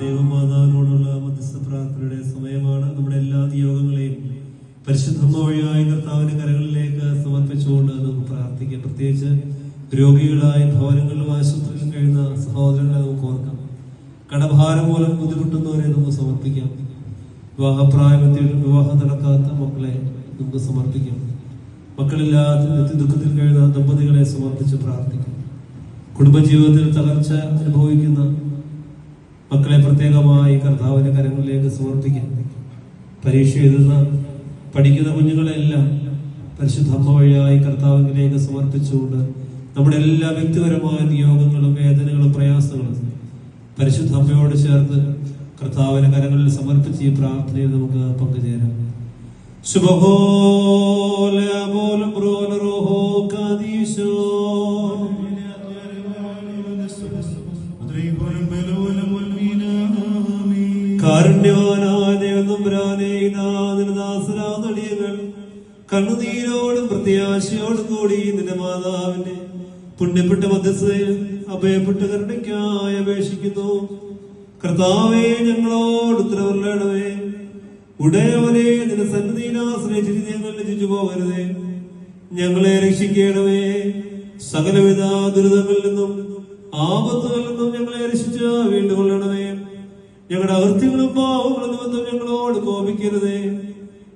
ദൈവമാതാവിനോടുള്ള മധ്യസ്ഥ പ്രാർത്ഥനയുടെ സമയമാണ്. നമ്മുടെ എല്ലാ നിയോഗങ്ങളെയും പരിശുദ്ധമ്മ വഴിയായ കർത്താവിന്റെ കരകളിലേക്ക് സമർപ്പിച്ചുകൊണ്ട് നമുക്ക് പ്രാർത്ഥിക്കാം. പ്രത്യേകിച്ച് രോഗികളായ ഭവനങ്ങളിലും ആശുപത്രിയിലും കഴിയുന്ന സഹോദരങ്ങളെ നമുക്ക് ഓർക്കാം. കടഭാരം മൂലം ബുദ്ധിമുട്ടുന്നവരെ നമുക്ക് സമർപ്പിക്കാം. വിവാഹപ്രായത്തിൽ വിവാഹം നടക്കാത്ത മക്കളെ നമുക്ക് സമർപ്പിക്കാം. മക്കളില്ലാത്ത ദുഃഖത്തിൽ കഴിയുന്ന ദമ്പതികളെ സമർപ്പിച്ച് പ്രാർത്ഥിക്കാം. കുടുംബജീവിതത്തിൽ തകർച്ച അനുഭവിക്കുന്ന മക്കളെ പ്രത്യേകമായി കർത്താവിന്റെ കരങ്ങളിലേക്ക് സമർപ്പിക്കാം. പരീക്ഷ എഴുതുന്ന പഠിക്കുന്ന കുഞ്ഞുങ്ങളെല്ലാം പരിശുദ്ധ വഴിയായി കർത്താവിലേക്ക് സമർപ്പിച്ചുകൊണ്ട് നമ്മുടെ എല്ലാ വ്യക്തിപരമായ നിയോഗങ്ങളും വേദനകളും പ്രയാസങ്ങളും പരിശുദ്ധ അമ്മയോട് ചേർത്ത് കർത്താവിന് കരങ്ങളിൽ സമർപ്പിച്ച് ഈ പ്രാർത്ഥനയിൽ നമുക്ക് പങ്കുചേരാം. ശുഭഹോല പ്രത്യാശയോടും കൂടി നിന്റെ മാതാവിന്റെ പുണ്യപ്പെട്ട മധ്യസ്ഥയിൽ അഭയപ്പെട്ട കരുണയ്ക്കായി അപേക്ഷിക്കുന്നു. കർത്താവേ ഞങ്ങളോട് ഉത്തരവരണമേ ഉടയവനെ നിന്റെ സന്നിധിയിൽ ആശ്രയിച്ചിട്ട് ഞങ്ങൾ രചിച്ചു പോകരുതേ ഞങ്ങളെ രക്ഷിക്കണമേ. സകലവിധ ദുരിതങ്ങളിൽ നിന്നും ആപത്തുകളിൽ നിന്നും ഞങ്ങളെ രക്ഷിച്ച് വീണ്ടുകൊള്ളണമേ ഞങ്ങളുടെ അകൃത്യങ്ങളും പാവങ്ങളും നിമിത്തം ഞങ്ങളോട് കോപിക്കരുതേ.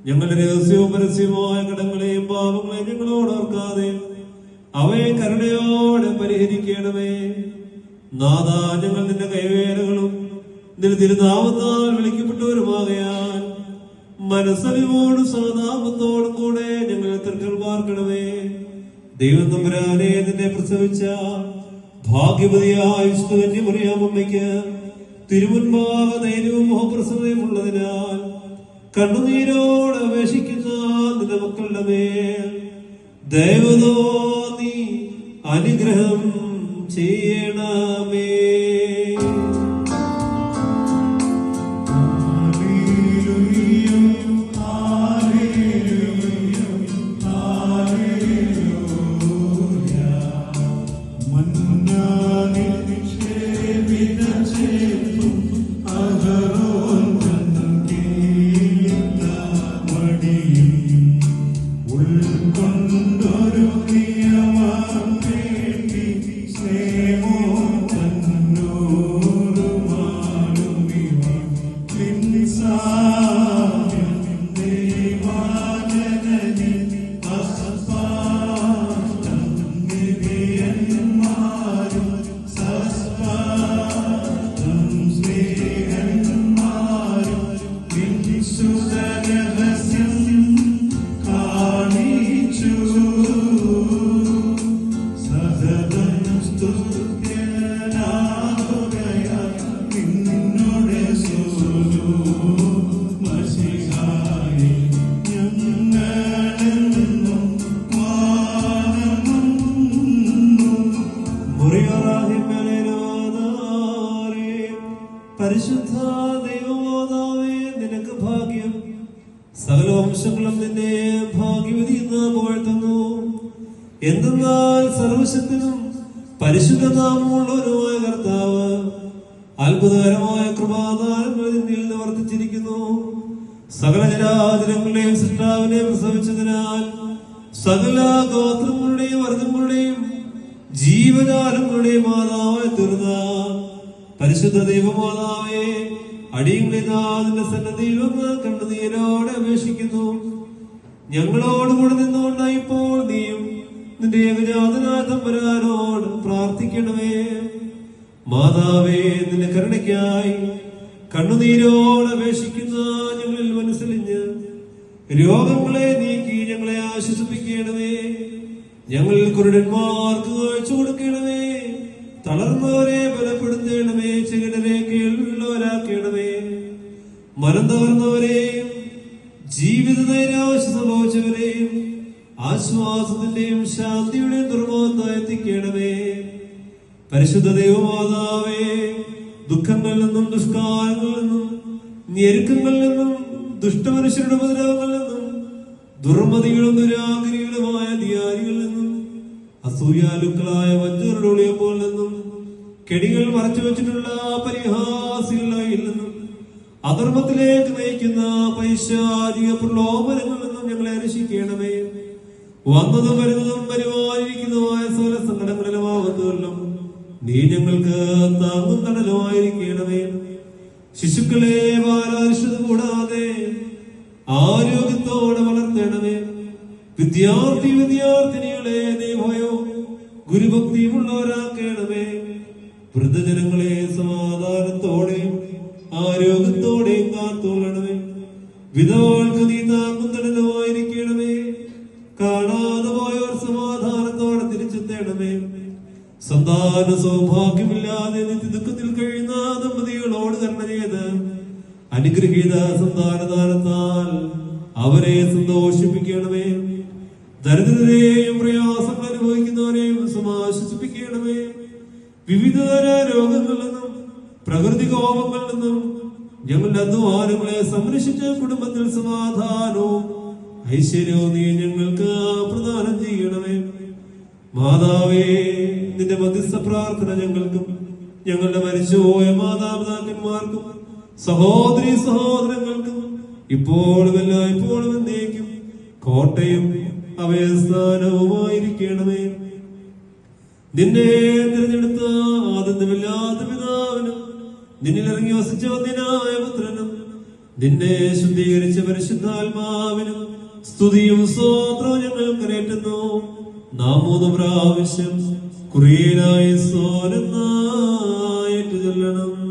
ഞങ്ങളുടെ രഹസ്യവും പരസ്യവുമായ കടങ്ങളെയും പാപങ്ങളെയും ഞങ്ങളോട് ഓർക്കാതെ അവയെ കരുണയോടെ പരിഹരിക്കണമേ. നാഥ ഞങ്ങൾ നിന്റെ കൈവേലകളും നിന്റെ തിരുനാമത്താൽ വിളിക്കപ്പെട്ടവരുമാകയാൽ മനസ്സലിവോട് സഹതാപത്തോടും കൂടെ ഞങ്ങളെ തൃക്കൾ പാർക്കണമേ. ദൈവം തമ്പുരാനെ നിന്നെ പ്രസവിച്ച ഭാഗ്യവതിയായ വിഷ്ണുവന്യമറിയാമമ്മയ്ക്ക് തിരുമുൻപാക ധൈര്യവും മോഹപ്രസവതയും ഉള്ളതിനാൽ കണ്ണുനീരോട് അപേക്ഷിക്കുന്ന നിന്റെ മക്കളുടെ മേൽ ദൈവതോ നീ അനുഗ്രഹം ചെയ്യണമേ. പരിശുദ്ധ ദൈവമാതാവേ നിനക്ക് ഭാഗ്യം. സകല വംശങ്ങളും നിന്നെ ഭാഗ്യവതി എന്ന് പുകഴ്ത്തുന്നു. എന്തെന്നാൽ സർവശക്തനും പരിശുദ്ധ നാമമുള്ളവരുമായ കർത്താവ് അത്ഭുതകരമായ കൃപാദാനങ്ങൾ നിന്നിൽ നിവർത്തിച്ചിരിക്കുന്നു സകല ജനാചരങ്ങളുടെയും സൃഷ്ടാവിനെ പ്രസവിച്ചതിനാൽ സകല ഗോത്രങ്ങളുടെയും വർഗങ്ങളുടെയും ജീവജാലങ്ങളുടെയും മാതാവായി തീർന്ന. പരിശുദ്ധ ദൈവമാതാവേ അടിയങ്ങളിതാതിന്റെ സന്നദ്ധിയിൽ വന്ന് കണ്ണുനീരോടെ അപേക്ഷിക്കുന്നു. ഞങ്ങളോടുകൂടെ നിന്നുകൊണ്ട് ഇപ്പോൾ നീയും നിന്റെ ഏകജാതനായ തമ്പുരാനോട് പ്രാർത്ഥിക്കണമേ. മാതാവേ നിന്റെ കരുണയ്ക്കായി കണ്ണുനീരോട് അപേക്ഷിക്കുന്ന ഞങ്ങളിൽ മനസ്സിലിഞ്ഞ് രോഗങ്ങളെ നീക്കി ഞങ്ങളെ ആശ്വസിപ്പിക്കണമേ. ഞങ്ങളിൽ കുരുടന്മാർക്ക് കാഴ്ച കൊടുക്കണമേ. തളർന്നവരെ ബലപ്പെടുത്തേണമേ ചെകിടരെ കേൾവിയുള്ളവരാക്കണമേ. മനം തകർന്നവരെയും ജീവിത നൈരാവശ്യ സംഭവിച്ചവരെയും ആശ്വാസത്തിന്റെയും ശാന്തിയുടെയും ദുർബോധത്തായി എത്തിക്കണമേ. പരിശുദ്ധ ദൈവമാതാവേ ദുഃഖങ്ങളിൽ നിന്നും ദുഷ്കാലങ്ങളിൽ നിന്നും ഞെരുക്കങ്ങളിൽ നിന്നും ദുഷ്ടമനുഷ്യരുടെ ഉപദ്രവങ്ങളിൽ നിന്നും ദുർമതികളും ദുരാഗ്രഹികളുമായ ധിയാരികളിൽ നിന്നും അസൂയാലുക്കളായ വഞ്ചരുടെ നിന്നും കെടികൾ മറച്ചു വെച്ചിട്ടുള്ള നിന്നും അധർമ്മത്തിലേക്ക് നയിക്കുന്ന പൈശാചിക പ്രലോഭനങ്ങളിൽ നിന്നും ഞങ്ങളെ രക്ഷിക്കണമേ വന്നതും വരുന്നതും വരുവാനിരിക്കുന്നതുമായ സകല സങ്കടങ്ങളിലും ആപത്തുകളിലും നീ ഞങ്ങൾക്ക് താങ്ങും തടലുമായിരിക്കണമേ. ശിശുക്കളെ ബാലാരിഷ്ടത കൂടാതെ ആരോഗ്യത്തോടെ വളർത്തണമേ. വിദ്യാർത്ഥി വിദ്യാർത്ഥിനികളെ നീ ഗുരുഭക്തിയുമുള്ളവരാ വൃദ്ധജനങ്ങളെ സമാധാനത്തോടെയും ആരോഗ്യത്തോടെയും കാത്തോളണമേ വിധവാൾക്ക് നീ താങ്ങും കാണാതെ പോയവർ സമാധാനത്തോടെ തിരിച്ചെത്തണമേ. സന്താന സൗഭാഗ്യമില്ലാതെ നിത്യദുഃഖത്തിൽ കഴിയുന്ന ദമ്പതികളോട് കരുണ ചെയ്ത് അനുഗ്രഹീത സന്താനദാനത്താൽ അവരെ സന്തോഷിപ്പിക്കണമേ. ദരിദ്രരെയും പ്രയാസങ്ങൾ വിവിധതര രോഗങ്ങളിൽ നിന്നും പ്രകൃതി കോപങ്ങളിൽ നിന്നും ഞങ്ങളുടെ അധ്വാനങ്ങളെ സംരക്ഷിച്ച കുടുംബത്തിൽ സമാധാനവും ഐശ്വര്യവും നീ ഞങ്ങൾക്ക് പ്രദാനം ചെയ്യണമേ. മാതാവേ നിന്റെ മധ്യസ്ഥ പ്രാർത്ഥന ഞങ്ങൾക്കും ഞങ്ങളുടെ മരിച്ചുപോയ മാതാപിതാക്കന്മാർക്കും സഹോദരി സഹോദരങ്ങൾക്കും ഇപ്പോഴും എല്ലായ്പ്പോഴും എന്നേക്കും കോട്ടയും അഭയസ്ഥാനവുമായിരിക്കണമേ നിന്നെ ആനന്ദമില്ലാത്ത പിതാവിനും നിന്നിൽ ഇറങ്ങി വസിച്ച വന്യനായ പുത്രനും നിന്നെ ശുദ്ധീകരിച്ച പരിശുദ്ധാത്മാവിനും സ്തുതിയും സ്വാത്രവും ഞങ്ങൾ കരയറ്റുന്നു നാം മൂന്ന് പ്രാവശ്യം കുറിയനായി സോരുന്നായിട്ട് ചൊല്ലണം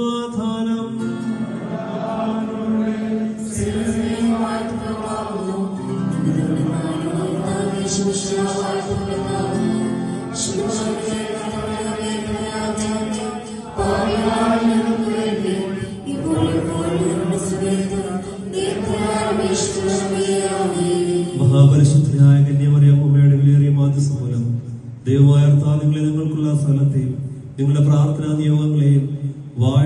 സമാധാനം മഹാപരിശുദ്ധനായ കന്യമറിയമ്മയുടെ വിലയേറിയ മാധ്യസ്ഥ മൂലം ദൈവമായ നിങ്ങളെ നിങ്ങൾക്കുള്ള സ്ഥലത്തെയും നിങ്ങളുടെ പ്രാർത്ഥനാ നിയോഗങ്ങളെയും അനുഗ്രഹിക്കുമാറാകട്ടെ